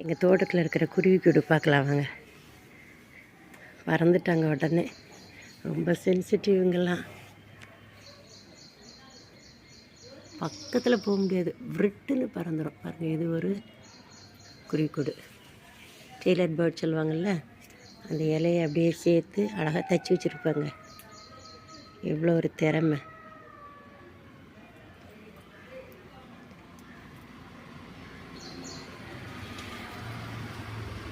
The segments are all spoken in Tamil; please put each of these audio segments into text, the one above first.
எங்கள் தோட்டத்தில் இருக்கிற குருவி கூடு பார்க்கலாம் வாங்க. பறந்துட்டாங்க உடனே. ரொம்ப சென்சிட்டிவ்ங்கெல்லாம் பக்கத்தில் போக முடியாது. விருட்டுன்னு பறந்துடும் பாருங்கள் இது ஒரு குருவிக்கூடு. டெய்லர் பேர்ட் சொல்லுவாங்கள்ல அந்த இலையை அப்படியே சேர்த்து அழகாக தச்சு வச்சுருப்பாங்க. எவ்வளோ ஒரு திறமை.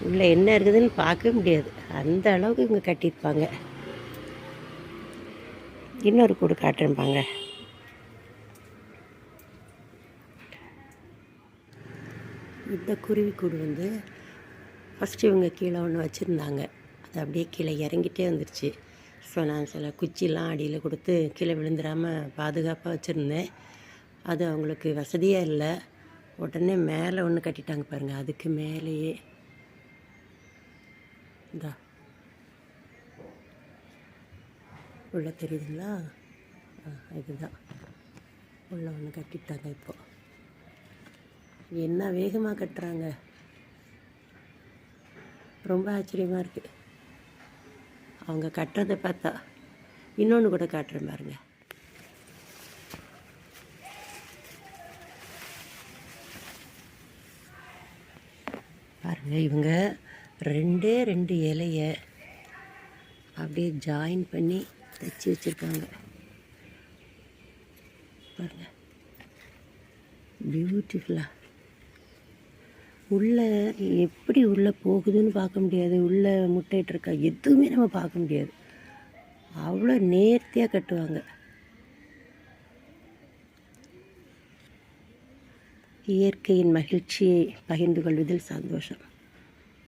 உள்ளே என்ன இருக்குதுன்னு பார்க்க முடியாது. அந்த அளவுக்கு இவங்க கட்டியிருப்பாங்க. இன்னொரு கூடு காட்டுறேன்பாங்க. இந்த குருவி கூடு வந்து ஃபஸ்ட்டு இவங்க கீழே ஒன்று வச்சுருந்தாங்க. அது அப்படியே கீழே இறங்கிட்டே வந்துருச்சு. ஸோ நான் சில குச்சிலாம் அடியில் கொடுத்து கீழே விழுந்துடாமல் பாதுகாப்பாக வச்சுருந்தேன். அது அவங்களுக்கு வசதியாக இல்லை. உடனே மேலே ஒன்று கட்டிட்டாங்க பாருங்கள் அதுக்கு மேலேயே இந்தா. உள்ள தெரியுதுங்களா? ஆ, இதுதான். உள்ள ஒன்று கட்டிட்டாங்க இப்போ. என்ன வேகமாக கட்டுறாங்க? ரொம்ப ஆச்சரியமாக இருக்குது அவங்க கட்டுறதை பார்த்தா இன்னொன்று கூட காட்டுறேன் பாருங்க. பாருங்க இவங்க ரெண்டே ரெண்டு இலையை அப்படியே ஜாயின் பண்ணி தைச்சி வச்சுருக்காங்க. பாருங்க. பியூட்டிஃபுல்லாக உள்ளே எப்படி உள்ளே போகுதுன்னு பார்க்க முடியாது. உள்ளே முட்டையிட்டு இருக்கா எதுவுமே நம்ம பார்க்க முடியாது. அவ்வளோ நேர்த்தியாக கட்டுவாங்க. இயற்கையின் மகிழ்ச்சியை பகிர்ந்து கொள்வதில் சந்தோஷம்.